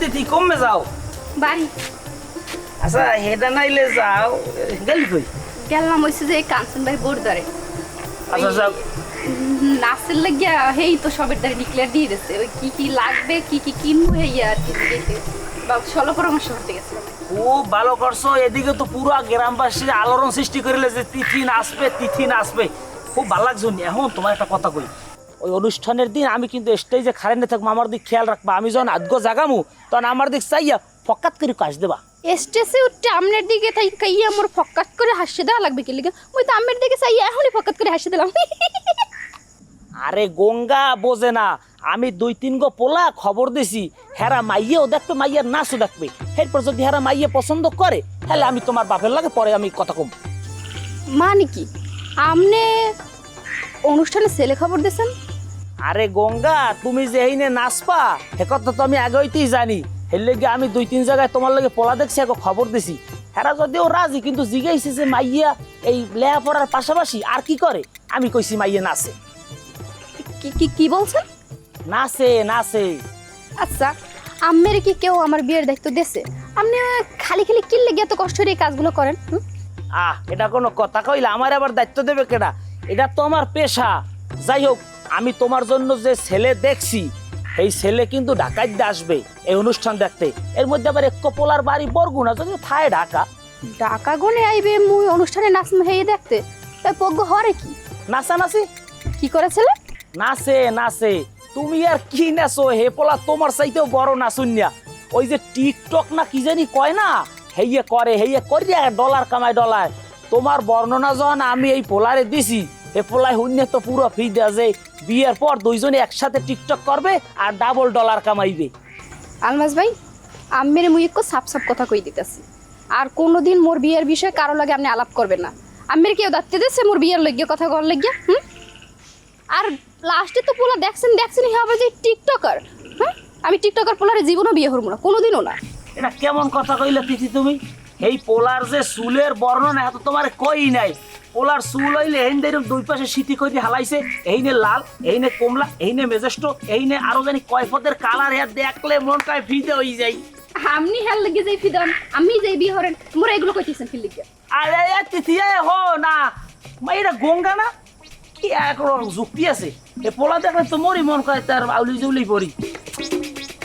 তিথি কমে যাও। বাড়ি আচ্ছা হেডা নাইলে যাও। গেলি কই? গেলাম হয়েছে যে কাঞ্চন ভাই বোর ধরে আচ্ছা যাও। নাচের লাগিয়া হেই তো সবের দ্বারা ডিক্লেয়ার দিয়ে দিচ্ছে ওই কি কি লাগবে কি কি কিনবো এই আর কি বা সলো পরামর্শ করতে গেছিলাম। খুব ভালো করছ। এদিকে তো পুরো গ্রামবাসীর আলোড়ন সৃষ্টি করিলে যে তিথি নাচবে তিথি নাচবে খুব ভালো লাগছে। এখন তোমার একটা কথা কই। ওই অনুষ্ঠানের দিন আমি কিন্তু স্টেজে খারেন্টে থাকব আমার দিক খেয়াল রাখবা। আমি যখন আদগো জাগামু তখন আমার দিক চাইয়া ফকাত করে কাজ দেবা। স্টেজে উঠতে আমনের দিকে কাইয়া আমার ফকাত করে হাসি দেওয়া লাগবে কি লিগে? ওই তো আমের দিকে চাই এখনই ফকাত করে হাসি দিলাম। আরে গঙ্গা বোঝে না আমি দুই তিন গো পোলা খবর দিছি হেরা মাইয়েও দেখবে মাইয়ের নাচও দেখবে। এরপর যদি হেরা মাইয়ে পছন্দ করে তাহলে আমি তোমার বাপের লাগে পরে আমি কথা কম। মানে কি? আমনে অনুষ্ঠানে ছেলে খবর দিয়েছেন? আরে গঙ্গা তুমি যে এই নে নাচপা সে কথা তো আমি আগে হইতেই জানি। এর লেগে আমি দুই তিন জায়গায় তোমার লগে পলা দেখছি এখন খবর দিছি। হেরা যদিও রাজি কিন্তু জিগাইছে যে মাইয়া এই লেয়া পড়ার পাশাপাশি আর কি করে? আমি কইছি মাইয়া নাচে। কি কি কি বলছেন নাচে নাচে। আচ্ছা আম্মের কি কেউ আমার বিয়ের দায়িত্ব দিয়েছে? আপনি খালি খালি কিনলে গিয়ে এত কষ্ট করে এই কাজগুলো করেন হুম? আহ এটা কোনো কথা কইলে আমার আবার দায়িত্ব দেবে কেডা? এটা তো আমার পেশা। যাই হোক আমি তোমার জন্য যে ছেলে দেখছি এই ছেলে কিন্তু ঢাকায় আসবে এই অনুষ্ঠান দেখতে। এর মধ্যে আবার এক পোলার বাড়ি বরগুনা যদি থায় ঢাকা। ঢাকা গনে আইবে মুই অনুষ্ঠানে নাচ হেয়ে দেখতে। তাই পজ্ঞ হরে কি? নাচা নাচি? কি করেছিল নাচে নাচে। তুমি আর কি নাচো? হে পোলা তোমার চাইতেও বড় নাচুনিয়া ওই যে টিকটক না কি জানি কয় না? হেইয়ে করে হেইয়ে করিয়া ডলার কামায় ডলার তোমার বর্ণনা যখন আমি এই পোলারে দিছি এ পোলায় শূন্য তো পুরো ফি দেয়া যে বিয়ের পর দুইজনে একসাথে টিকটক করবে আর ডাবল ডলার কামাইবে। আলমাস ভাই আম্মের মুই একটু সাপ সাপ কথা কই দিতেছি। আর কোনোদিন মোর বিয়ের বিষয়ে কারও লাগে আপনি আলাপ করবেন না। আম্মের কেউ দাঁড়তে দিচ্ছে মোর বিয়ের লগ্য কথা কর লগ্য হুম? আর লাস্টে তো পোলা দেখছেন দেখছেন হবে যে টিকটকার হ্যাঁ আমি টিকটকার পোলারে জীবনও বিয়ে হরবো না কোনোদিনও না। এটা কেমন কথা কইলে তিথি তুমি? এই পোলার যে চুলের বর্ণনা এত তোমার কই নাই? পোলার চুল হইলে এই দেখুন দুই পাশে সিটি করে হালাইছে এই নে লাল এই নে কমলা এই নে মেজেস্টো এই নে আরও জানি কয় পদের কালার হ্যাঁ দেখলে মনটায় ফিদে হয়ে যায়। আপনি হেল লেগে যাই ফিদান আমি যাই বিয়ে হরেন মোরা এগুলো কইতেছেন কি লিগে আরে এ হো না। মা এটা গঙ্গা না? কি এক যুক্তি আছে? এ পোলা দেখলে তো মরি মন করে তার আউলি জুলি পড়ি